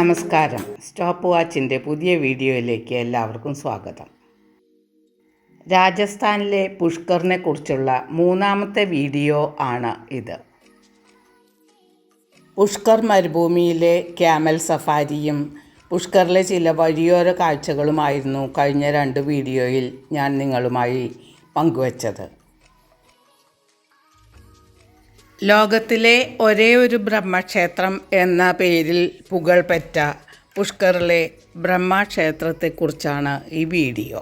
നമസ്കാരം. സ്റ്റോപ്പ് വാച്ചിന്റെ പുതിയ വീഡിയോയിലേക്ക് എല്ലാവർക്കും സ്വാഗതം. രാജസ്ഥാനിലെ പുഷ്കറിനെ കുറിച്ചുള്ള മൂന്നാമത്തെ വീഡിയോ ആണ് ഇത്. പുഷ്കർ മരുഭൂമിയിലെ ക്യാമൽ സഫാരിയും പുഷ്കറിലെ ചില വഴിയോര കാഴ്ചകളുമായിരുന്നു കഴിഞ്ഞ രണ്ട് വീഡിയോയിൽ ഞാൻ നിങ്ങളുമായി പങ്കുവച്ചത്. ലോകത്തിലെ ഒരേ ഒരു ബ്രഹ്മക്ഷേത്രം എന്ന പേരിൽ പുകൾപെറ്റ പുഷ്കറിലെ ബ്രഹ്മക്ഷേത്രത്തെക്കുറിച്ചാണ് ഈ വീഡിയോ.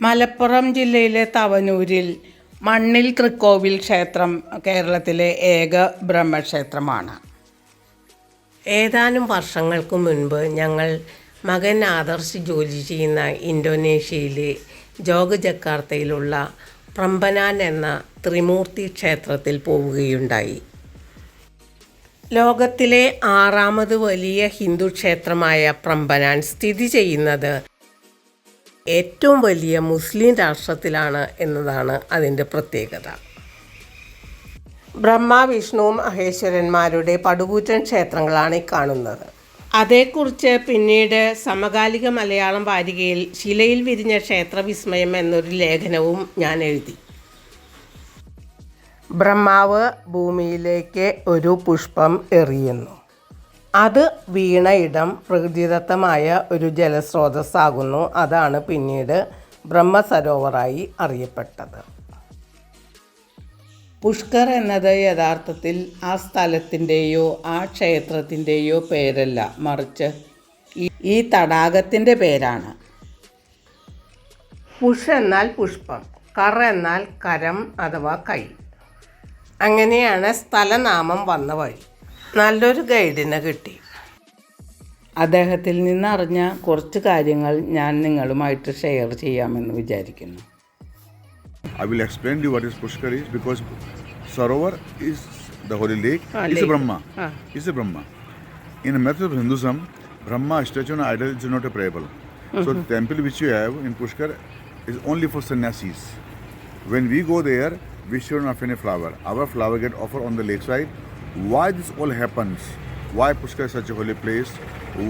മലപ്പുറം ജില്ലയിലെ തവനൂരിൽ മണ്ണിൽ തൃക്കോവിൽ ക്ഷേത്രം കേരളത്തിലെ ഏക ബ്രഹ്മക്ഷേത്രമാണ്. ഏതാനും വർഷങ്ങൾക്ക് മുൻപ് ഞങ്ങൾ മകൻ ആദർശ് ജോലി ചെയ്യുന്ന ഇന്തോനേഷ്യയിലെ ജോഗ് ജക്കാർത്തയിലുള്ള പ്രംബനാൻ എന്ന ത്രിമൂർത്തി ക്ഷേത്രത്തിൽ പോവുകയുണ്ടായി. ലോകത്തിലെ ആറാമത് വലിയ ഹിന്ദു ക്ഷേത്രമായ പ്രമ്പനാൻ സ്ഥിതി ചെയ്യുന്നത് ഏറ്റവും വലിയ മുസ്ലിം രാഷ്ട്രത്തിലാണ് എന്നതാണ് അതിന്റെ പ്രത്യേകത. ബ്രഹ്മ വിഷ്ണുവും മഹേശ്വരന്മാരുടെ പടുകൂറ്റൻ ക്ഷേത്രങ്ങളാണ് ഈ കാണുന്നത്. അതേക്കുറിച്ച് പിന്നീട് സമകാലിക മലയാളം വാരികയിൽ ശിലയിൽ വിരിഞ്ഞ ക്ഷേത്രവിസ്മയം എന്നൊരു ലേഖനവും ഞാൻ എഴുതി. ബ്രഹ്മാവ് ഭൂമിയിലേക്ക് ഒരു പുഷ്പം എറിയുന്നു. അത് വീണ ഇടം പ്രകൃതിദത്തമായ ഒരു ജലസ്രോതസ്സാകുന്നു. അതാണ് പിന്നീട് ബ്രഹ്മസരോവറായി അറിയപ്പെട്ടത്. പുഷ്കർ എന്നത് യഥാർത്ഥത്തിൽ ആ സ്ഥലത്തിന്റെയോ ആ ക്ഷേത്രത്തിന്റെയോ പേരല്ല. മറിച്ച് ഈ- തടാകത്തിന്റെ പേരാണ്. പുഷ് എന്നാൽ പുഷ്പം കർ എന്നാൽ കരം അഥവാ കൈ. അങ്ങനെയാണ് സ്ഥലനാമം വന്ന വഴി. നല്ലൊരു ഗൈഡിനെ കിട്ടി. അദ്ദേഹത്തിൽ നിന്നറിഞ്ഞ കുറച്ച് കാര്യങ്ങൾ ഞാൻ നിങ്ങളുമായിട്ട് ഷെയർ ചെയ്യാമെന്ന് വിചാരിക്കുന്നു. I will explain to you what is Pushkar is because Sarovar is the holy lake. Ah, it's a Brahma. Ah. It's a Brahma. In the method of Hinduism, Brahma statue and idol is not a prayable. So the temple which you have in Pushkar is only for sannyasis. When we go there, we should not any flower. Our flower get offered on the lakeside. Why this all happens? Why Pushkar is such a holy place?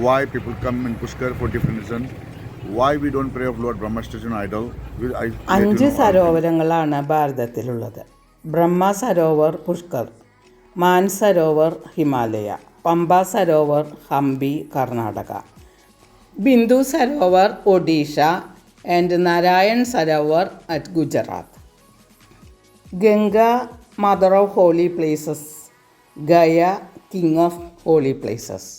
Why people come in Pushkar for different reasons? Why we don't pray of Lord Brahma statue idol? We, I, let you അഞ്ച്. സരോവരങ്ങളാണ് ഭാരതത്തിലുള്ളത് Brahma Sarovar Pushkar Man Sarovar Himalaya Pampa Sarovar Hampi Karnataka Bindu Sarovar Odisha and Narayan Sarovar at Gujarat Ganga mother of holy places Gaya king of holy places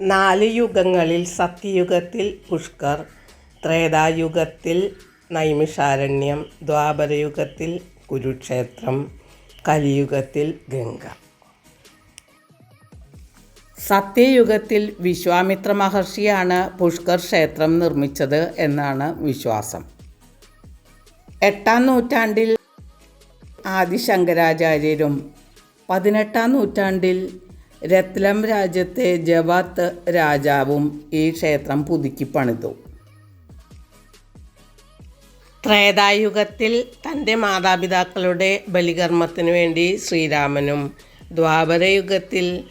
നാല് യുഗങ്ങളിൽ സത്യയുഗത്തിൽ പുഷ്കർ ത്രേതായുഗത്തിൽ നൈമിഷാരണ്യം ദ്വാപരയുഗത്തിൽ കുരുക്ഷേത്രം കലിയുഗത്തിൽ ഗംഗ. സത്യയുഗത്തിൽ വിശ്വാമിത്ര മഹർഷിയാണ് പുഷ്കർ ക്ഷേത്രം നിർമ്മിച്ചത് എന്നാണ് വിശ്വാസം. എട്ടാം നൂറ്റാണ്ടിൽ ആദിശങ്കരാചാര്യരും പതിനെട്ടാം നൂറ്റാണ്ടിൽ രത്ലം രാജ്യത്തെ ജവാത്ത് രാജാവും ഈ ക്ഷേത്രം പുതുക്കി പണിതു. ത്രേതായുഗത്തിൽ തന്റെ മാതാപിതാക്കളുടെ ബലികർമ്മത്തിനു വേണ്ടി ശ്രീരാമനും ദ്വാപരയുഗത്തിൽ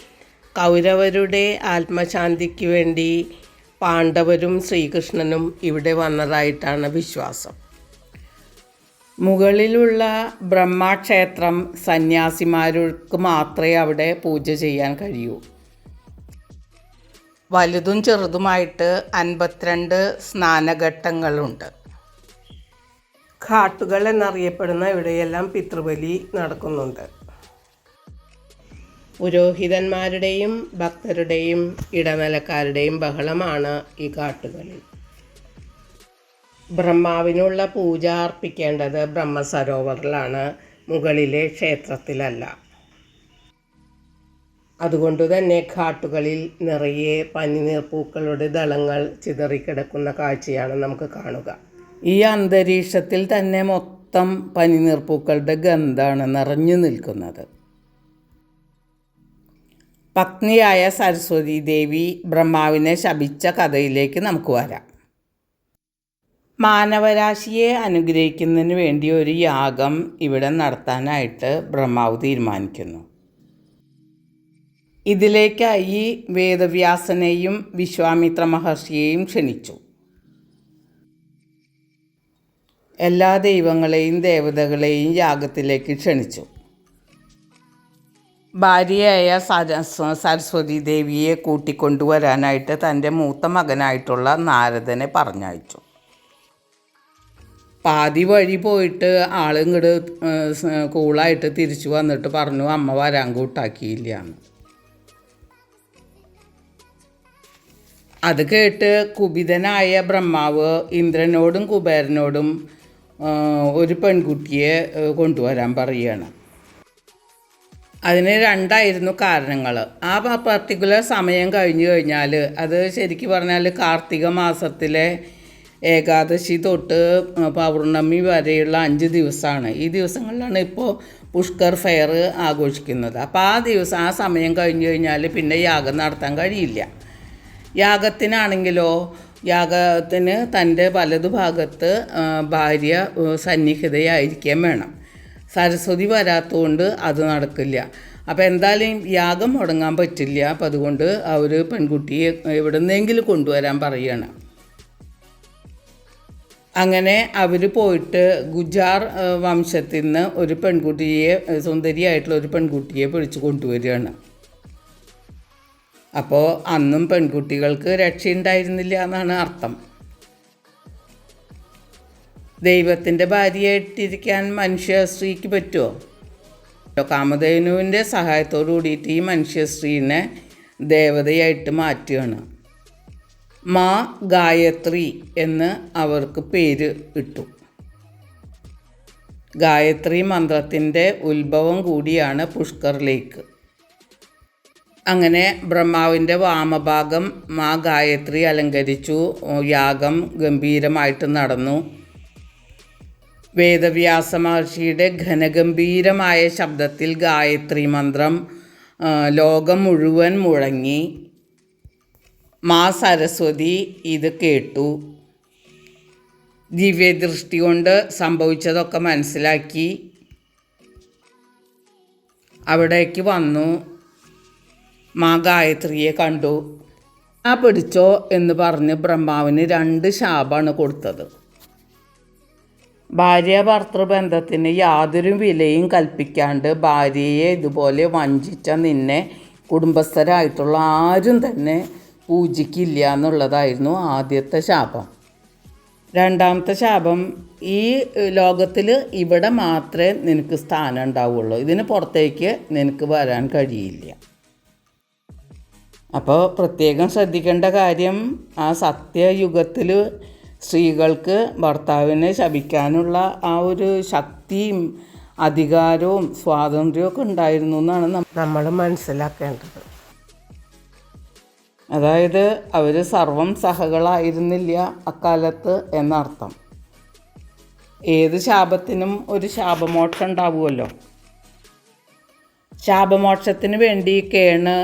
കൗരവരുടെ ആത്മശാന്തിക്ക് വേണ്ടി പാണ്ഡവരും ശ്രീകൃഷ്ണനും ഇവിടെ വന്നതായിട്ടാണ് വിശ്വാസം. മുകളിലുള്ള ബ്രഹ്മക്ഷേത്രം സന്യാസിമാർക്ക് മാത്രമേ അവിടെ പൂജ ചെയ്യാൻ കഴിയൂ. വലുതും ചെറുതുമായിട്ട് അൻപത്തിരണ്ട് സ്നാനഘട്ടങ്ങളുണ്ട്. ഘാട്ടുകൾ എന്നറിയപ്പെടുന്ന ഇവിടെയെല്ലാം പിതൃബലി നടക്കുന്നുണ്ട്. പുരോഹിതന്മാരുടെയും ഭക്തരുടെയും ഇടനിലക്കാരുടെയും ബഹളമാണ് ഈ കാട്ടുകളിൽ ബ്രഹ്മാവിനുള്ള പൂജ അർപ്പിക്കേണ്ടത് ബ്രഹ്മസരോവറിലാണ് മുകളിലെ ക്ഷേത്രത്തിലല്ല. അതുകൊണ്ട് തന്നെ ഘാട്ടുകളിൽ നിറയെ പനിനീർപ്പൂക്കളുടെ ദളങ്ങൾ ചിതറിക്കിടക്കുന്ന കാഴ്ചയാണ് നമുക്ക് കാണുക. ഈ അന്തരീക്ഷത്തിൽ തന്നെ മൊത്തം പനിനീർപ്പൂക്കളുടെ ഗന്ധമാണ് നിറഞ്ഞു നിൽക്കുന്നത്. പത്നിയായ സരസ്വതി ദേവി ബ്രഹ്മാവിനെ ശപിച്ച കഥയിലേക്ക് നമുക്ക് വരാം. മാനവരാശിയെ അനുഗ്രഹിക്കുന്നതിന് വേണ്ടി ഒരു യാഗം ഇവിടെ നടത്താനായിട്ട് ബ്രഹ്മാവ് തീരുമാനിക്കുന്നു. ഇതിലേക്കായി വേദവ്യാസനെയും വിശ്വാമിത്ര മഹർഷിയെയും ക്ഷണിച്ചു. എല്ലാ ദൈവങ്ങളെയും ദേവതകളെയും യാഗത്തിലേക്ക് ക്ഷണിച്ചു. ഭാര്യയായ സരസ് സരസ്വതി ദേവിയെ കൂട്ടിക്കൊണ്ടുവരാനായിട്ട് തന്റെ മൂത്ത മകനായിട്ടുള്ള നാരദനെ പറഞ്ഞയച്ചു. പാതി വഴി പോയിട്ട് ആളിങ്ങട് കൂളായിട്ട് തിരിച്ചു വന്നിട്ട് പറഞ്ഞു അമ്മ വരാൻ കൂട്ടാക്കിയില്ല എന്ന് അത് കേട്ട് കുപിതനായ ബ്രഹ്മാവ് ഇന്ദ്രനോടും കുബേരനോടും ഒരു പെൺകുട്ടിയെ കൊണ്ടുവരാൻ പറയുകയാണ് അതിന് രണ്ടായിരുന്നു കാരണങ്ങൾ ആ പർട്ടിക്കുലർ സമയം കഴിഞ്ഞു കഴിഞ്ഞാൽ അത് ശരിക്കും പറഞ്ഞാൽ കാർത്തിക മാസത്തിലെ ഏകാദശി തൊട്ട് പൗർണമി വരെയുള്ള അഞ്ച് ദിവസമാണ്. ഈ ദിവസങ്ങളിലാണ് ഇപ്പോൾ പുഷ്കർ ഫെയർ ആഘോഷിക്കുന്നത്. അപ്പോൾ ആ ദിവസം ആ സമയം കഴിഞ്ഞു കഴിഞ്ഞാൽ പിന്നെ യാഗം നടത്താൻ കഴിയില്ല. യാഗത്തിനാണെങ്കിലോ യാഗത്തിന് തന്റെ വലതു ഭാഗത്ത് ഭാര്യ സന്നിഹിതയായിരിക്കുകയും വേണം. സരസ്വതി വരാത്തതുകൊണ്ട് അത് നടക്കില്ല. അപ്പോൾ എന്തായാലും യാഗം മുടങ്ങാൻ പറ്റില്ല. അപ്പം അതുകൊണ്ട് അവർ പെൺകുട്ടിയെ എവിടെ നിന്നെങ്കിലും കൊണ്ടുവരാൻ പറയുകയാണ്. അങ്ങനെ അവർ പോയിട്ട് ഗുജാർ വംശത്തിൽ നിന്ന് ഒരു പെൺകുട്ടിയെ സുന്ദരിയായിട്ടുള്ള ഒരു പെൺകുട്ടിയെ പിടിച്ചു കൊണ്ടുവരികയാണ്. അപ്പോൾ അന്നും പെൺകുട്ടികൾക്ക് രക്ഷയുണ്ടായിരുന്നില്ല എന്നാണ് അർത്ഥം. ദൈവത്തിന്റെ ഭാര്യയായിട്ടിരിക്കാൻ മനുഷ്യ സ്ത്രീക്ക് പറ്റുമോ കാമധേനുവിന്റെ സഹായത്തോടു കൂടിയിട്ട് ഈ മനുഷ്യ സ്ത്രീനെ ദേവതയായിട്ട് മാറ്റുകയാണ്. മാ ഗായത്രി എന്ന് അവർക്ക് പേര് ഇട്ടു. ഗായത്രി മന്ത്രത്തിന്റെ ഉത്ഭവം കൂടിയാണ് പുഷ്കർ ലേക്ക്. അങ്ങനെ ബ്രഹ്മാവിന്റെ വാമഭാഗം മാ ഗായത്രി അലങ്കരിച്ചു. യാഗം ഗംഭീരമായിട്ട് നടന്നു. വേദവ്യാസ മഹർഷിയുടെ ഘനഗംഭീരമായ ശബ്ദത്തിൽ ഗായത്രി മന്ത്രം ലോകം മുഴുവൻ മുഴങ്ങി. മാ സരസ്വതി ഇത് കേട്ടു. ദിവ്യദൃഷ്ടി കൊണ്ട് സംഭവിച്ചതൊക്കെ മനസ്സിലാക്കി. അവിടേക്ക് വന്നു. മാ ഗായത്രിയെ കണ്ടു. ആ പിടിച്ചോ എന്ന് പറഞ്ഞ് ബ്രഹ്മാവിന് രണ്ട് ശാപാണ് കൊടുത്തത്. ഭാര്യ ഭർത്തൃബന്ധത്തിന് യാതൊരു വിലയും കൽപ്പിക്കാണ്ട് ഭാര്യയെ ഇതുപോലെ വഞ്ചിച്ച നിന്നെ കുടുംബസ്ഥരായിട്ടുള്ള ആരും തന്നെ പൂജിക്കില്ല എന്നുള്ളതായിരുന്നു ആദ്യത്തെ ശാപം. രണ്ടാമത്തെ ശാപം ഈ ലോകത്തിൽ ഇവിടെ മാത്രമേ നിനക്ക് സ്ഥാനം ഉണ്ടാവുള്ളൂ. ഇതിന് പുറത്തേക്ക് നിനക്ക് വരാൻ കഴിയില്ല. അപ്പോൾ പ്രത്യേകം ശ്രദ്ധിക്കേണ്ട കാര്യം ആ സത്യയുഗത്തിൽ സ്ത്രീകൾക്ക് ഭർത്താവിനെ ശപിക്കാനുള്ള ആ ഒരു ശക്തിയും അധികാരവും സ്വാതന്ത്ര്യവും ഒക്കെ ഉണ്ടായിരുന്നു എന്നാണ് നമ്മൾ മനസ്സിലാക്കേണ്ടത്. അതായത് അവർ സർവം സഹകളായിരുന്നില്ല അക്കാലത്ത് എന്നർത്ഥം. ഏത് ശാപത്തിനും ഒരു ശാപമോക്ഷം ഉണ്ടാവുമല്ലോ. ശാപമോക്ഷത്തിന് വേണ്ടി കേണ്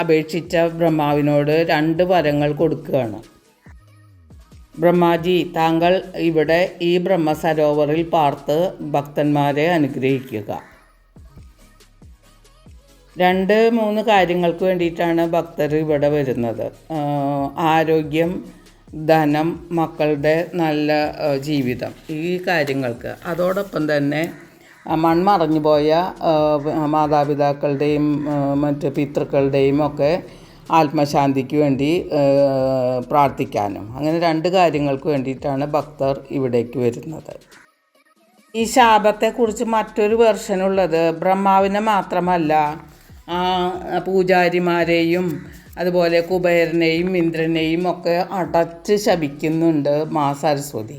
അപേക്ഷിച്ച ബ്രഹ്മാവിനോട് രണ്ട് വരങ്ങൾ കൊടുക്കുകയാണ്. ബ്രഹ്മാജി താങ്കൾ ഇവിടെ ഈ ബ്രഹ്മസരോവറിൽ പാർത്ത് ഭക്തന്മാരെ അനുഗ്രഹിക്കുക. രണ്ട് മൂന്ന് കാര്യങ്ങൾക്ക് വേണ്ടിയിട്ടാണ് ഭക്തർ ഇവിടെ വരുന്നത്. ആരോഗ്യം ധനം മക്കളുടെ നല്ല ജീവിതം ഈ കാര്യങ്ങൾക്ക്. അതോടൊപ്പം തന്നെ മൺമറഞ്ഞു പോയ മാതാപിതാക്കളുടെയും മറ്റ് പിതൃക്കളുടെയും ഒക്കെ ആത്മശാന്തിക്ക് വേണ്ടി പ്രാർത്ഥിക്കാനും. അങ്ങനെ രണ്ട് കാര്യങ്ങൾക്ക് വേണ്ടിയിട്ടാണ് ഭക്തർ ഇവിടേക്ക് വരുന്നത്. ഈ ശാപത്തെക്കുറിച്ച് മറ്റൊരു വെർഷനുള്ളത് ബ്രഹ്മാവിനെ മാത്രമല്ല ആ പൂജാരിമാരെയും അതുപോലെ കുബേരനെയും ഇന്ദ്രനെയും ഒക്കെ അടച്ച് ശപിക്കുന്നുണ്ട് മാ സരസ്വതി.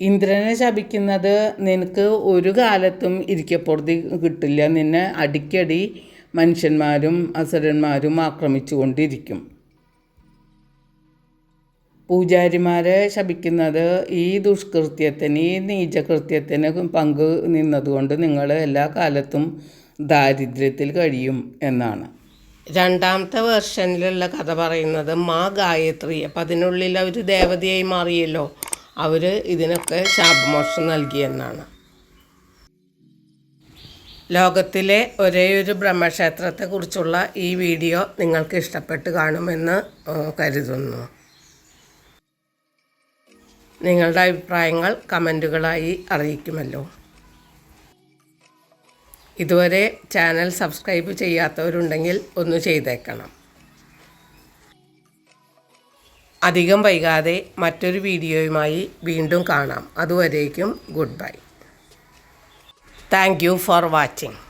ഇന്ദ്രനെ ശപിക്കുന്നത് നിനക്ക് ഒരു കാലത്തും ഇരിക്കപ്പുറത്തി കിട്ടില്ല. നിന്നെ അടിക്കടി മനുഷ്യന്മാരും അസുരന്മാരും ആക്രമിച്ചുകൊണ്ടിരിക്കും. പൂജാരിമാരെ ശപിക്കുന്നത് ഈ ദുഷ്കൃത്യത്തിന് ഈ നീചകൃത്യത്തിന് പങ്ക് നിന്നതുകൊണ്ട് നിങ്ങൾ എല്ലാ കാലത്തും ദാരിദ്ര്യത്തിൽ കഴിയും എന്നാണ്. രണ്ടാമത്തെ വേർഷനിലുള്ള കഥ പറയുന്നത് മാ ഗായത്രി. അപ്പം അതിനുള്ളിൽ അവർ ദേവതയായി മാറിയല്ലോ. അവർ ഇതിനൊക്കെ ശാപമോക്ഷം നൽകിയെന്നാണ് ലോകത്തിലെ ഒരേയൊരു ബ്രഹ്മക്ഷേത്രത്തെക്കുറിച്ചുള്ള ഈ വീഡിയോ നിങ്ങൾക്ക് ഇഷ്ടപ്പെട്ട് കാണുമെന്ന് കരുതുന്നു. നിങ്ങളുടെ അഭിപ്രായങ്ങൾ കമന്റുകളായി അറിയിക്കുമല്ലോ. ഇതുവരെ ചാനൽ സബ്സ്ക്രൈബ് ചെയ്യാത്തവരുണ്ടെങ്കിൽ ഒന്ന് ചെയ്തേക്കണം. അധികം വൈകാതെ മറ്റൊരു വീഡിയോയുമായി വീണ്ടും കാണാം. അതുവരേക്കും good bye. Thank you for watching.